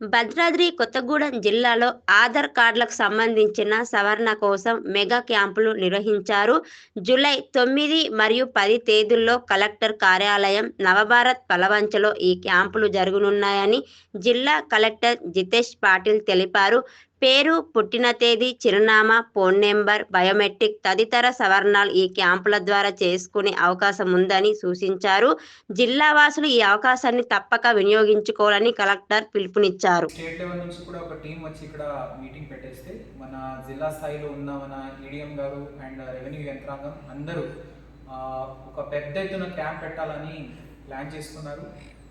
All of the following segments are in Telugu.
భద్రాద్రి కొత్తగూడెం జిల్లాలో ఆధార్ కార్డులకు సంబంధించిన సవరణ కోసం మెగా క్యాంపులు నిర్వహించారు. జూలై తొమ్మిది మరియు పది తేదీల్లో కలెక్టర్ కార్యాలయం నవభారత్ పలవంచలో ఈ క్యాంపులు జరగనున్నాయని జిల్లా కలెక్టర్ జితేష్ పాటిల్ తెలిపారు. పేరు పుట్టిన తేదీ చిరునామా ఫోన్ నెంబర్ బయోమెట్రిక్ తదితర సవరణలు ఈ క్యాంపుల ద్వారా చేసుకునే అవకాశం ఉందని సూచించారు. జిల్లా వాసులు ఈ అవకాశాన్ని తప్పక వినియోగించుకోవాలని కలెక్టర్ పిలుపునిచ్చారు. స్టేట్ లెవెల్ నుంచి కూడా ఒక టీం వచ్చి ఇక్కడ మీటింగ్ పెట్టేస్తే మన జిల్లా స్థాయిలో ఉన్న మన ఈడిఎం గారు అండ్ రెవెన్యూ యంత్రాంగం అందరూ ఒక పెద్ద ఎత్తున క్యాంప్ పెట్టాలని ప్లాన్ చేసుకున్నారు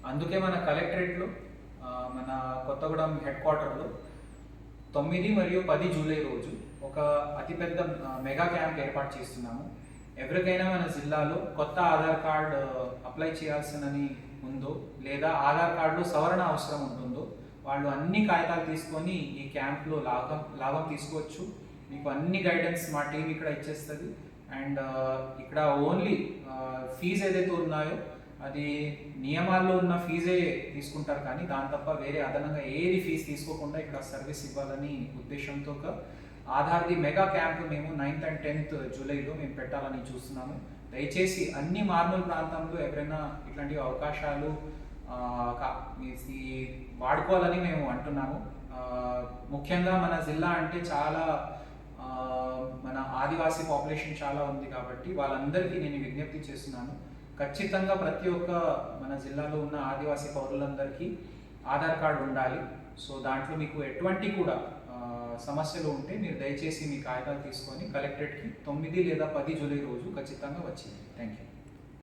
అందుకే మన కలెక్టరేట్లో మన కొత్తగూడెం హెడ్ క్వార్టర్లో తొమ్మిది మరియు పది జూలై రోజు ఒక అతిపెద్ద మెగా క్యాంప్ ఏర్పాటు చేస్తున్నాము. ఎవరికైనా మన జిల్లాలో కొత్త ఆధార్ కార్డ్ అప్లై చేయాల్సినని ఉందో లేదా ఆధార్ కార్డులో సవరణ అవసరం ఉంటుందో వాళ్ళు అన్ని కాగితాలు తీసుకొని ఈ క్యాంప్లో లాభం లాభం తీసుకోవచ్చు. మీకు అన్ని గైడెన్స్ మా టీం ఇక్కడ ఇచ్చేస్తుంది. అండ్ ఇక్కడ ఓన్లీ ఫీజు ఏదైతే ఉన్నాయో అది నియమాల్లో ఉన్న ఫీజే తీసుకుంటారు కానీ దాని తప్ప వేరే అదనంగా ఏది ఫీజు తీసుకోకుండా ఇక్కడ సర్వీస్ ఇవ్వాలని ఉద్దేశంతో ఒక ఆధార్ది మెగా క్యాంప్ మేము నైన్త్ అండ్ టెన్త్ జూలైలో మేము పెట్టాలని చూస్తున్నాము. దయచేసి అన్ని మార్మూల్ ప్రాంతంలో ఎవరైనా ఇట్లాంటి అవకాశాలు వాడుకోవాలని మేము అంటున్నాము. ముఖ్యంగా మన జిల్లా అంటే చాలా మన ఆదివాసీ పాపులేషన్ చాలా ఉంది కాబట్టి వాళ్ళందరికీ నేను విజ్ఞప్తి చేస్తున్నాను. ఖచ్చితంగా ప్రతి ఒక్క మన జిల్లాలో ఉన్న ఆదివాసీ పౌరులందరికీ ఆధార్ కార్డు ఉండాలి. సో దాంట్లో మీకు ఎటువంటి కూడా సమస్యలు ఉంటే మీరు దయచేసి మీ కాగితాలు తీసుకొని కలెక్టరేట్కి తొమ్మిది లేదా పది జూలై రోజు ఖచ్చితంగా వచ్చింది థ్యాంక్ యూ